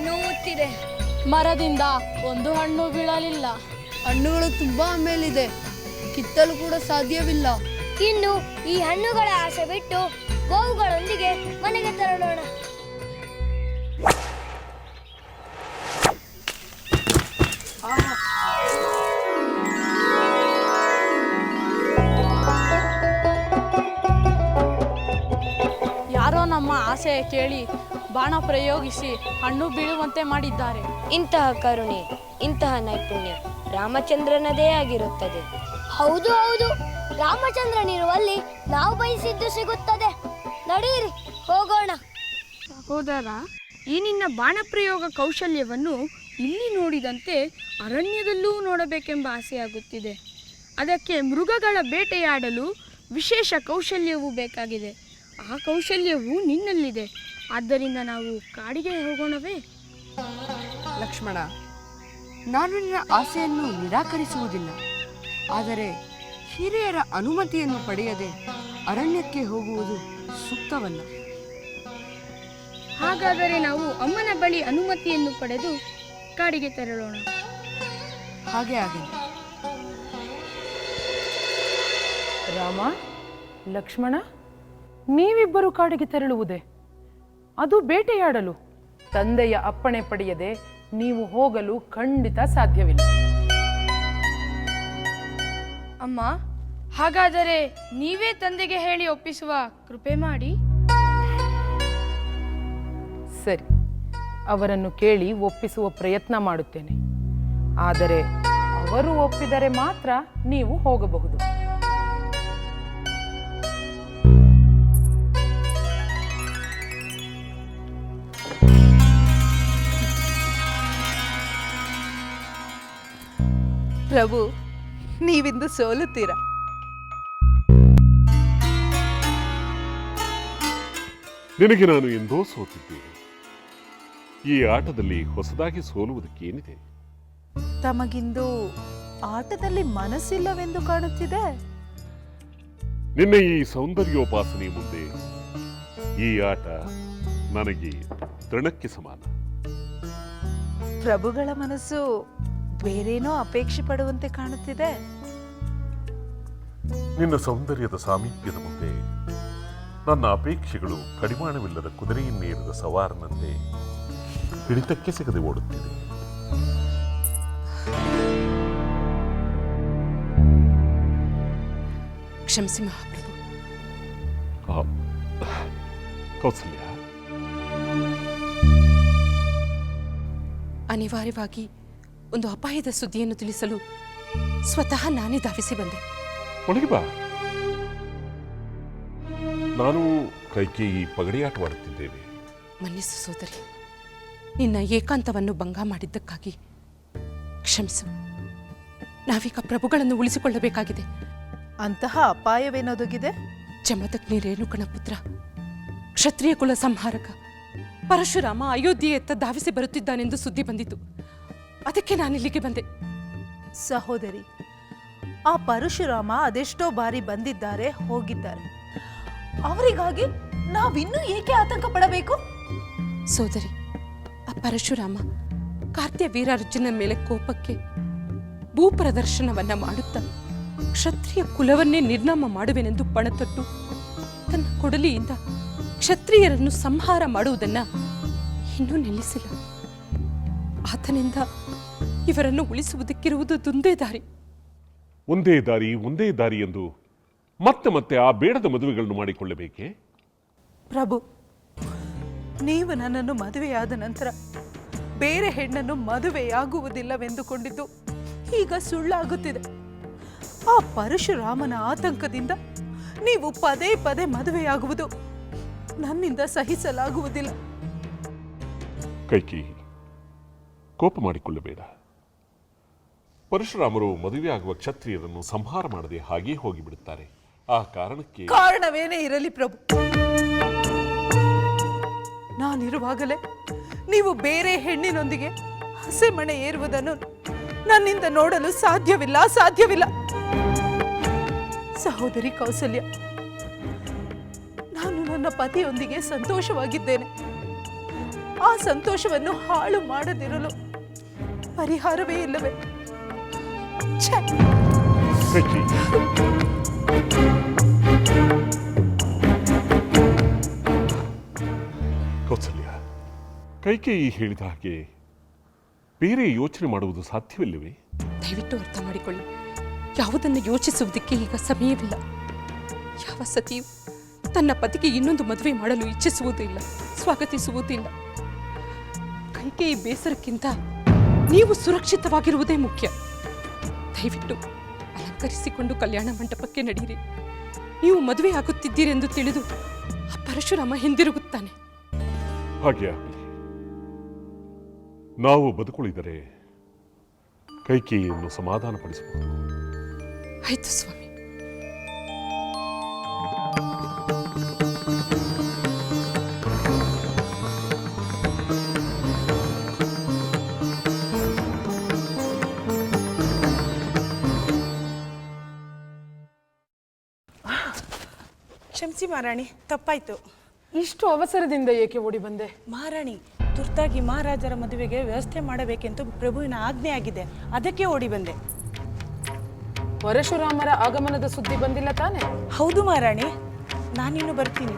ಎಸೆದು ಮುತ್ತಿದೆ ಮರದಿಂದ ಒಂದು ಹಣ್ಣು ಬೀಳಲಿಲ್ಲ. ಹಣ್ಣುಗಳು ತುಂಬಾ ಮೇಲಿದೆ. ಕಿತ್ತಲು ಕೂಡ ಸಾಧ್ಯವಿಲ್ಲ. ಇನ್ನು ಈ ಹಣ್ಣುಗಳ ಆಸೆ ಬಿಟ್ಟು ಗೋವುಗಳೊಂದಿಗೆ ಮನೆಗೆ ತೆರಳೋಣ. ಯಾರೋ ನಮ್ಮ ಆಸೆ ಕೇಳಿ ಬಾಣ ಪ್ರಯೋಗಿಸಿ ಹಣ್ಣು ಬೀಳುವಂತೆ ಮಾಡಿದ್ದಾರೆ. ಇಂತಹ ಕರುಣೆ ಇಂತಹ ನೈಪುಣ್ಯ ರಾಮಚಂದ್ರನದೇ ಆಗಿರುತ್ತದೆ. ಹೌದು ಹೌದು. ರಾಮಚಂದ್ರನಿರುವಲ್ಲಿ ನಾವು ಬಯಸಿದ್ದು ಸಿಗುತ್ತದೆ. ನಡೆಯಿರಿ ಹೋಗೋಣ. ಸಹೋದರ ಈ ನಿನ್ನ ಬಾಣಪ್ರಯೋಗ ಕೌಶಲ್ಯವನ್ನು ಇಲ್ಲಿ ನೋಡಿದಂತೆ ಅರಣ್ಯದಲ್ಲೂ ನೋಡಬೇಕೆಂಬ ಆಸೆಯಾಗುತ್ತಿದೆ. ಅದಕ್ಕೆ ಮೃಗಗಳ ಬೇಟೆಯಾಡಲು ವಿಶೇಷ ಕೌಶಲ್ಯವೂ ಬೇಕಾಗಿದೆ. ಆ ಕೌಶಲ್ಯವು ನಿನ್ನಲ್ಲಿದೆ. ಆದ್ದರಿಂದ ನಾವು ಕಾಡಿಗೆ ಹೋಗೋಣವೇ? ಲಕ್ಷ್ಮಣ ನಾನು ನಿನ್ನ ಆಸೆಯನ್ನು ನಿರಾಕರಿಸುವುದಿಲ್ಲ. ಆದರೆ ಹಿರಿಯರ ಅನುಮತಿಯನ್ನು ಪಡೆಯದೆ ಅರಣ್ಯಕ್ಕೆ ಹೋಗುವುದು ಸೂಕ್ತವಲ್ಲ. ಹಾಗಾದರೆ ನಾವು ಅಮ್ಮನ ಬಳಿ ಅನುಮತಿಯನ್ನು ಪಡೆದು ಕಾಡಿಗೆ ತೆರಳೋಣ. ಹಾಗೆ ಆಗಲಿ. ರಾಮ ಲಕ್ಷ್ಮಣ ನೀವಿಬ್ಬರು ಕಾಡಿಗೆ ತೆರಳುವುದೇ? ಅದು ಬೇಟೆಯಾಡಲು. ತಂದೆಯ ಅಪ್ಪಣೆ ಪಡೆಯದೆ ನೀವು ಹೋಗಲು ಖಂಡಿತ ಸಾಧ್ಯವಿಲ್ಲ. ಅಮ್ಮ ಹಾಗಾದರೆ ನೀವೇ ತಂದೆಗೆ ಹೇಳಿ ಒಪ್ಪಿಸುವ ಕೃಪೆ ಮಾಡಿ. ಸರಿ ಅವರನ್ನು ಕೇಳಿ ಒಪ್ಪಿಸುವ ಪ್ರಯತ್ನ ಮಾಡುತ್ತೇನೆ. ಆದರೆ ಅವರು ಒಪ್ಪಿದರೆ ಮಾತ್ರ ನೀವು ಹೋಗಬಹುದು. ಪ್ರಭು ನೀವಿಂದು ಸೋಲುತ್ತೀರ? ನಿನಗೆ ನಾನು ಎಂದೋ ಸೋತಿದ್ದೇನೆ ಈ ಆಟದಲ್ಲಿ ಹೊಸದಾಗಿ ಸೋಲುವುದಕ್ಕೇನಿದೆ ತಮಗಿಂದು ಆಟದಲ್ಲಿ ಮನಸ್ಸಿಲ್ಲವೆಂದು ಕಾಣುತ್ತಿದೆ? ನಿನ್ನ ಈ ಸೌಂದರ್ಯೋಪಾಸನೆ ಮುಂದೆ ಈ ಆಟ ನನಗೆ ತೃಣಕ್ಕೆ ಸಮಾನ. ಪ್ರಭುಗಳ ಮನಸ್ಸು ಬೇರೇನೋ ಅಪೇಕ್ಷೆ ಪಡುವಂತೆ ಕಾಣುತ್ತಿದೆ. ನಿನ್ನ ಸೌಂದರ್ಯದ ಸಾಮೀಪ್ಯದ ಮುಂದೆ ನನ್ನ ಅಪೇಕ್ಷೆಗಳು ಕಡಿಮಾಣವಿಲ್ಲದ ಕುದುರೆಯನ್ನೇರಿದ ಸವಾರನಂತೆ ಹಿಡಿತಕ್ಕೆ ಸಿಗದೆ ಓಡುತ್ತಿದೆ. ಕ್ಷಮಿಸಿ ಮಹಾಪ್ರಭು. ಕೌಸಲ್ಯ. ಅನಿವಾರ್ಯವಾಗಿ ಒಂದು ಅಪಾಯದ ಸುದ್ದಿಯನ್ನು ತಿಳಿಸಲು ಸ್ವತಃ ನಾನೇ ಧಾವಿಸಿ ಬಂದೆ. ಒಳಗೆ ಬಾ. ನಾನು ಕೈಕೇಯಿ ಪಗಡಿಯಾಟವಾಡುತ್ತಿದ್ದೇವೆ. ಮನ್ನಿಸು ಸೋದರಿ ನಿನ್ನ ಏಕಾಂತವನ್ನು ಭಂಗ ಮಾಡಿದ್ದಕ್ಕಾಗಿ ಕ್ಷಮಿಸು. ನಾವೀಗ ಪ್ರಭುಗಳನ್ನು ಉಳಿಸಿಕೊಳ್ಳಬೇಕಾಗಿದೆ. ಅಂತಹ ಅಪಾಯವೇನೊದಗಿದೆ ಜಮದಗ್ನಿ ರೇಣುಕಣ ಪುತ್ರ ಕ್ಷತ್ರಿಯ ಕುಲ ಸಂಹಾರಕ ಪರಶುರಾಮ ಅಯೋಧ್ಯೆಯತ್ತ ಧಾವಿಸಿ ಬರುತ್ತಿದ್ದಾನೆಂದು ಸುದ್ದಿ ಬಂದಿತು. ಅದಕ್ಕೆ ನಾನು ಇಲ್ಲಿಗೆ ಬಂದೆ. ಸಹೋದರಿ ಆ ಪರಶುರಾಮ ಅದೆಷ್ಟೋ ಬಾರಿ ಬಂದಿದ್ದಾರೆ ಹೋಗಿದ್ದಾರೆ. ಅವರಿಗಾಗಿ ನಾವಿನ್ನೂ ಏಕೆ ಆತಂಕ ಪಡಬೇಕು? ಸೋದರಿ ಆ ಪರಶುರಾಮ ಕಾರ್ತ್ಯ ವೀರಾರ್ಜುನ ಮೇಲೆ ಕೋಪಕ್ಕೆ ಭೂಪ್ರದರ್ಶನವನ್ನ ಮಾಡುತ್ತಾ ಕ್ಷತ್ರಿಯ ಕುಲವನ್ನೇ ನಿರ್ನಾಮ ಮಾಡುವೆನೆಂದು ಪಣತೊಟ್ಟು ತನ್ನ ಕೊಡಲಿಯಿಂದ ಕ್ಷತ್ರಿಯರನ್ನು ಸಂಹಾರ ಮಾಡುವುದನ್ನ ಇನ್ನೂ ನಿಲ್ಲಿಸಿಲ್ಲ. ಆತನಿಂದ ಇವರನ್ನು ಉಳಿಸುವುದಕ್ಕಿರುವುದು ದುಂದೇ ದಾರಿ. ಒಂದೇ ದಾರಿ ಒಂದೇ ದಾರಿ ಎಂದು ಮತ್ತೆ ಮತ್ತೆ ಆ ಬೇಡದ ಮದುವೆಗಳನ್ನು ಮಾಡಿಕೊಳ್ಳಬೇಕೆ? ಪ್ರಭು ನೀವು ನನ್ನನ್ನು ಮದುವೆಯಾದ ನಂತರ ಬೇರೆ ಹೆಣ್ಣನ್ನು ಮದುವೆಯಾಗುವುದಿಲ್ಲವೆಂದುಕೊಂಡಿದ್ದು ಈಗ ಸುಳ್ಳಾಗುತ್ತಿದೆ. ಆ ಪರಶುರಾಮನ ಆತಂಕದಿಂದ ನೀವು ಪದೇ ಪದೇ ಮದುವೆಯಾಗುವುದು ನನ್ನಿಂದ ಸಹಿಸಲಾಗುವುದಿಲ್ಲ. ಕೈಕೇಯಿ ಕೋಪ ಮಾಡಿಕೊಳ್ಳಬೇಡ. ಪರಶುರಾಮರು ಮದುವೆಯಾಗುವ ಕ್ಷತ್ರಿಯರನ್ನು ಸಂಹಾರ ಮಾಡದೆ ಹಾಗೇ ಹೋಗಿಬಿಡುತ್ತಾರೆ. ಆ ಕಾರಣಕ್ಕೆ ಕಾರಣವೇನೇ ಇರಲಿ ಪ್ರಭು. ನಾನಿರುವಾಗಲೇ ನೀವು ಬೇರೆ ಹೆಣ್ಣಿನೊಂದಿಗೆ ಹಸೆ ಮಣೆ ಏರುವುದನ್ನು ನನ್ನಿಂದ ನೋಡಲು ಸಾಧ್ಯವಿಲ್ಲ ಸಾಧ್ಯವಿಲ್ಲ ಸಹೋದರಿ ಕೌಸಲ್ಯ, ನಾನು ನನ್ನ ಪತಿಯೊಂದಿಗೆ ಸಂತೋಷವಾಗಿದ್ದೇನೆ. ಆ ಸಂತೋಷವನ್ನು ಹಾಳು ಮಾಡದಿರಲು ಪರಿಹಾರವೇ ಇಲ್ಲವೇ? ಕೌಸಲ್ಯ ಕೈಕೇಯಿ ಹೇಳಿದ ಹಾಗೆ ಬೇರೆ ಯೋಚನೆ ಮಾಡುವುದು ಸಾಧ್ಯವಿಲ್ಲವೇ? ದಯವಿಟ್ಟು ಅರ್ಥ ಮಾಡಿಕೊಳ್ಳಿ. ಯಾವುದನ್ನು ಯೋಚಿಸುವುದಕ್ಕೆ ಈಗ ಸಮಯವಿಲ್ಲ. ಯಾವ ಸತಿಯು ತನ್ನ ಪತಿಗೆ ಇನ್ನೊಂದು ಮದುವೆ ಮಾಡಲು ಇಚ್ಛಿಸುವುದಿಲ್ಲ ಸ್ವಾಗತಿಸುವುದಿಲ್ಲ. ಕೈಕೇಯಿ ಬೇಸರಕ್ಕಿಂತ ನೀವು ಸುರಕ್ಷಿತವಾಗಿರುವುದೇ ಮುಖ್ಯ. ದಯವಿಟ್ಟು ಅಲಂಕರಿಸಿಕೊಂಡು ಕಲ್ಯಾಣ ಮಂಟಪಕ್ಕೆ ನಡೆಯಿರಿ. ನೀವು ಮದುವೆ ಆಗುತ್ತಿದ್ದೀರೆಂದು ತಿಳಿದು ಆ ಪರಶುರಾಮ ಹಿಂದಿರುಗುತ್ತಾನೆ. ನಾವು ಬದುಕುಳಿದರೆ ಕೈಕೇಯಿಯನ್ನು ಸಮಾಧಾನಪಡಿಸಬಹುದು. ಆಯ್ತು ಸ್ವಾಮಿ. ಕ್ಷಮಿಸಿ ಮಹಾರಾಣಿ ತಪ್ಪಾಯ್ತು. ಇಷ್ಟು ಅವಸರದಿಂದ ಏಕೆ ಓಡಿ ಬಂದೆ? ಮಹಾರಾಣಿ ತುರ್ತಾಗಿ ಮಹಾರಾಜರ ಮದುವೆಗೆ ವ್ಯವಸ್ಥೆ ಮಾಡಬೇಕೆಂದು ಪ್ರಭುವಿನ ಆಜ್ಞೆ ಆಗಿದೆ. ಅದಕ್ಕೆ ಓಡಿ ಬಂದೆ. ಪರಶುರಾಮರ ಆಗಮನದ ಸುದ್ದಿ ಬಂದಿಲ್ಲ ತಾನೆ? ಹೌದು ಮಹಾರಾಣಿ ನಾನಿನ್ನು ಬರ್ತೀನಿ.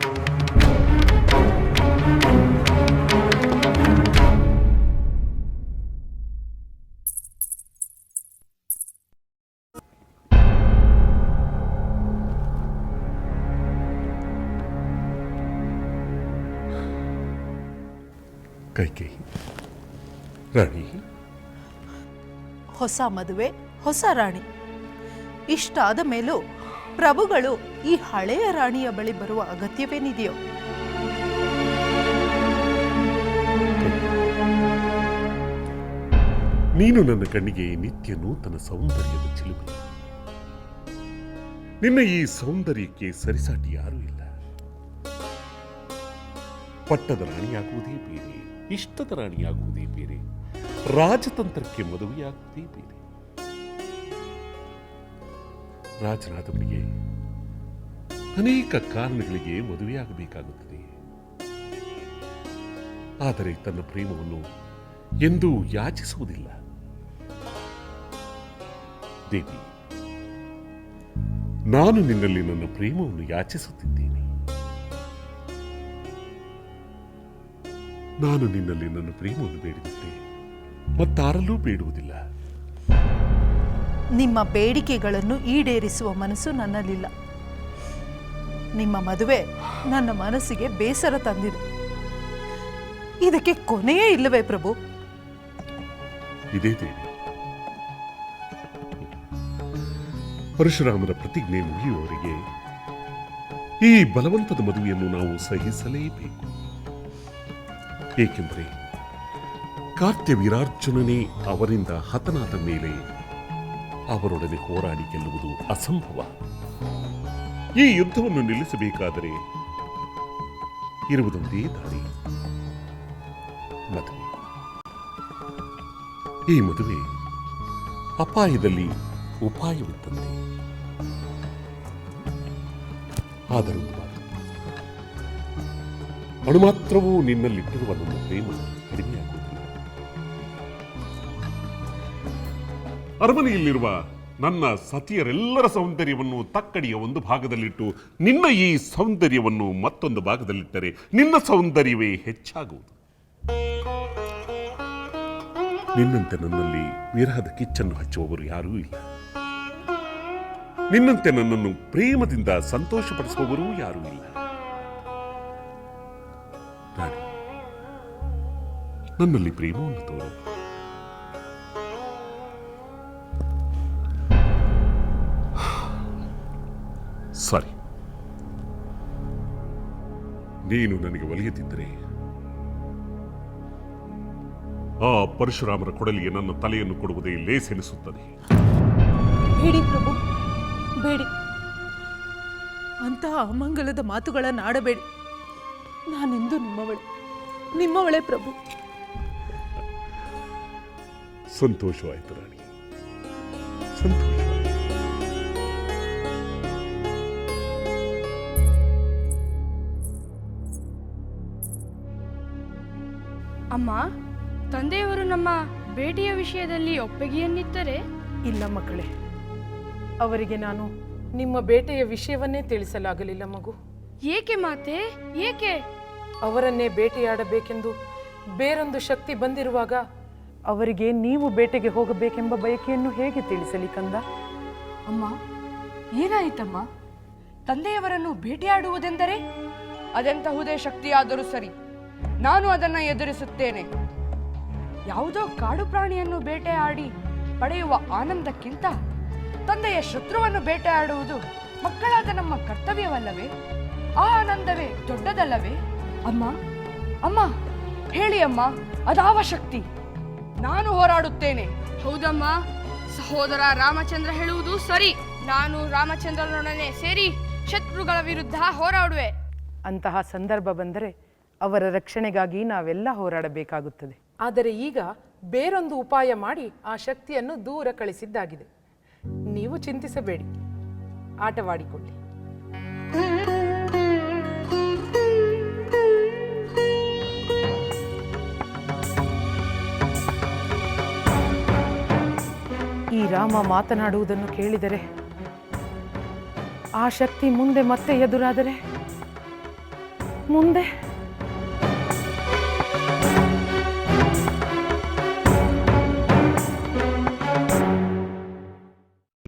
ಕೈಕೇಯಿ ರಾಣಿ. ಹೊಸ ಮದುವೆ ಹೊಸ ರಾಣಿ. ಇಷ್ಟಾದ ಮೇಲೂ ಪ್ರಭುಗಳು ಈ ಹಳೆಯ ರಾಣಿಯ ಬಳಿ ಬರುವ ಅಗತ್ಯವೇನಿದೆಯೋ? ನೀನು ನನ್ನ ಕಣ್ಣಿಗೆ ನಿತ್ಯ ನೂತನ ಸೌಂದರ್ಯದ ಚಿಲುಮೆ. ನಿನ್ನ ಈ ಸೌಂದರ್ಯಕ್ಕೆ ಸರಿಸಾಟಿ ಯಾರೂ ಇಲ್ಲ. ಪಟ್ಟದ ರಾಣಿಯಾಗುವುದೇ ಬೇರೆ. ಇಷ್ಟದ ರಾಣಿಯಾಗುವುದೇ ಬೇರೆ. ರಾಜತಂತ್ರಕ್ಕೆ ಮದುವೆಯಾಗುವುದೇ ಬೇರೆ. ರಾಜನಾದವನಿಗೆ ಅನೇಕ ಕಾರಣಗಳಿಗೆ ಮದುವೆಯಾಗಬೇಕಾಗುತ್ತದೆ. ಆದರೆ ತನ್ನ ಪ್ರೇಮವನ್ನು ಎಂದೂ ಯಾಚಿಸುವುದಿಲ್ಲ. ದೇವಿ, ನಾನು ನಿನ್ನಲ್ಲಿ ನನ್ನ ಪ್ರೇಮವನ್ನು ಯಾಚಿಸುತ್ತಿದ್ದೇನೆ. ನಾನು ನಿನ್ನಲ್ಲಿ ನನ್ನ ಪ್ರೇಮವನ್ನು ಬೇಡಿದಂತೆ ಮತ್ತಾರಲ್ಲೂ ಬೇಡುವುದಿಲ್ಲ. ನಿಮ್ಮ ಬೇಡಿಕೆಗಳನ್ನು ಈಡೇರಿಸುವ ಮನಸ್ಸು ನನ್ನಲ್ಲಿಲ್ಲ. ನಿಮ್ಮ ಮದುವೆ ನನ್ನ ಮನಸ್ಸಿಗೆ ಬೇಸರ ತಂದಿದೆ. ಇದಕ್ಕೆ ಕೊನೆಯೇ ಇಲ್ಲವೇ ಪ್ರಭು? ಇದೇ ದೇವಿ. ಪರಶುರಾಮರ ಪ್ರತಿಜ್ಞೆ ಮುಗಿಯುವವರಿಗೆ ಈ ಬಲವಂತದ ಮದುವೆಯನ್ನು ನಾವು ಸಹಿಸಲೇಬೇಕು. ಏಕೆಂದರೆ ಕಾರ್ತ್ಯ ವೀರಾರ್ಜುನನೇ ಅವರಿಂದ ಹತನಾದ ಮೇಲೆ ಅವರೊಡನೆ ಹೋರಾಡಿ ಗೆಲ್ಲುವುದು ಅಸಂಭವ. ಈ ಯುದ್ಧವನ್ನು ನಿಲ್ಲಿಸಬೇಕಾದರೆ ಇರುವುದೊಂದೇ ದಾರಿ. ಮದುವೆ. ಈ ಮದುವೆ ಅಪಾಯದಲ್ಲಿ ಉಪಾಯವಿದ್ದಂತೆ ಆದರೂ ಅಣುಮಾತ್ರವೂ ನಿನ್ನಲ್ಲಿಟ್ಟಿರುವ ನನ್ನ ಪ್ರೇಮ ಕಡಿಮೆಯಾಗುವುದಿಲ್ಲ. ಅರಮನೆಯಲ್ಲಿರುವ ನನ್ನ ಸತಿಯರೆಲ್ಲರ ಸೌಂದರ್ಯವನ್ನು ತಕ್ಕಡಿಯ ಒಂದು ಭಾಗದಲ್ಲಿಟ್ಟು ನಿನ್ನ ಈ ಸೌಂದರ್ಯವನ್ನು ಮತ್ತೊಂದು ಭಾಗದಲ್ಲಿಟ್ಟರೆ ನಿನ್ನ ಸೌಂದರ್ಯವೇ ಹೆಚ್ಚಾಗುವುದು. ನಿನ್ನಂತೆ ನನ್ನಲ್ಲಿ ವಿರಹದ ಕಿಚ್ಚನ್ನು ಹಚ್ಚುವವರು ಯಾರೂ ಇಲ್ಲ. ನಿನ್ನಂತೆ ನನ್ನನ್ನು ಪ್ರೇಮದಿಂದ ಸಂತೋಷಪಡಿಸುವವರೂ ಯಾರೂ ಇಲ್ಲ. ನನ್ನಲ್ಲಿ ಪ್ರೇಮವನ್ನು ತೋರು ಸರಿ ನೀನು ನನಗೆ ಒಲಿಯದಿದ್ದರೆ ಆ ಪರಶುರಾಮರ ಕೊಡಲಿಗೆ ನನ್ನ ತಲೆಯನ್ನು ಕೊಡುವುದೇ ಲೇಸೆನಿಸುತ್ತದೆ ಬೇಡಿ ಪ್ರಭು ಬೇಡಿ ಅಂತಹ ಅಮಂಗಲದ ಮಾತುಗಳನ್ನು ಆಡಬೇಡಿ. ನಾನೆಂದು ನಿಮ್ಮವಳೆ. ನಿಮ್ಮವಳೆ ಪ್ರಭು. ಸಂತೋಷವಾಯಿತು ರಾಣಿ. ಅಮ್ಮ ತಂದೆಯವರು ನಮ್ಮ ಭೇಟಿಯ ವಿಷಯದಲ್ಲಿ ಒಪ್ಪಿಗೆಯನ್ನಿತ್ತರೆ ಇಲ್ಲ ಮಕ್ಕಳೇ ಅವರಿಗೆ ನಾನು ನಿಮ್ಮ ಬೇಟೆಯ ವಿಷಯವನ್ನೇ ತಿಳಿಸಲಾಗಲಿಲ್ಲ ಮಗು. ಏಕೆ ಮಾತೆ? ಏಕೆ? ಅವರನ್ನೇ ಬೇಟೆಯಾಡಬೇಕೆಂದು ಬೇರೊಂದು ಶಕ್ತಿ ಬಂದಿರುವಾಗ ಅವರಿಗೆ ನೀವು ಬೇಟೆಗೆ ಹೋಗಬೇಕೆಂಬ ಬಯಕೆಯನ್ನು ಹೇಗೆ ತಿಳಿಸಲಿ ಕಂದ? ಅಮ್ಮ, ಏನಾಯಿತಮ್ಮ? ತಂದೆಯವರನ್ನು ಭೇಟಿಯಾಡುವುದೆಂದರೆ? ಅದೆಂತಹುದೇ ಶಕ್ತಿಯಾದರೂ ಸರಿ, ನಾನು ಅದನ್ನು ಎದುರಿಸುತ್ತೇನೆ. ಯಾವುದೋ ಕಾಡು ಪ್ರಾಣಿಯನ್ನು ಬೇಟೆಯಾಡಿ ಪಡೆಯುವ ಆನಂದಕ್ಕಿಂತ ತಂದೆಯ ಶತ್ರುವನ್ನು ಬೇಟೆಯಾಡುವುದು ಮಕ್ಕಳಾದ ನಮ್ಮ ಕರ್ತವ್ಯವಲ್ಲವೇ? ಆ ಆನಂದವೇ ದೊಡ್ಡದಲ್ಲವೇ? ಅಮ್ಮ ಅಮ್ಮ, ಹೇಳಿ ಅಮ್ಮ, ಅದಾವ ಶಕ್ತಿ. ನಾನು ಹೋರಾಡುತ್ತೇನೆ. ಹೌದಮ್ಮ. ಸಹೋದರ ರಾಮಚಂದ್ರ ಹೇಳುವುದು ಸರಿ. ನಾನು ರಾಮಚಂದ್ರನೊಡನೆ ಸೇರಿ ಶತ್ರುಗಳ ವಿರುದ್ಧ ಹೋರಾಡುವೆ. ಅಂತಹ ಸಂದರ್ಭ ಬಂದರೆ ಅವರ ರಕ್ಷಣೆಗಾಗಿ ನಾವೆಲ್ಲ ಹೋರಾಡಬೇಕಾಗುತ್ತದೆ. ಆದರೆ ಈಗ ಬೇರೊಂದು ಉಪಾಯ ಮಾಡಿ ಆ ಶಕ್ತಿಯನ್ನು ದೂರ ಕಳಿಸಿದ್ದಾಗಿದೆ. ನೀವು ಚಿಂತಿಸಬೇಡಿ. ಆಟವಾಡಿಕೊಳ್ಳಿ. ರಾಮ ಮಾತನಾಡುವುದನ್ನು ಕೇಳಿದರೆ ಆ ಶಕ್ತಿ ಮುಂದೆ ಮತ್ತೆ ಎದುರಾದರೆ? ಮುಂದೆ?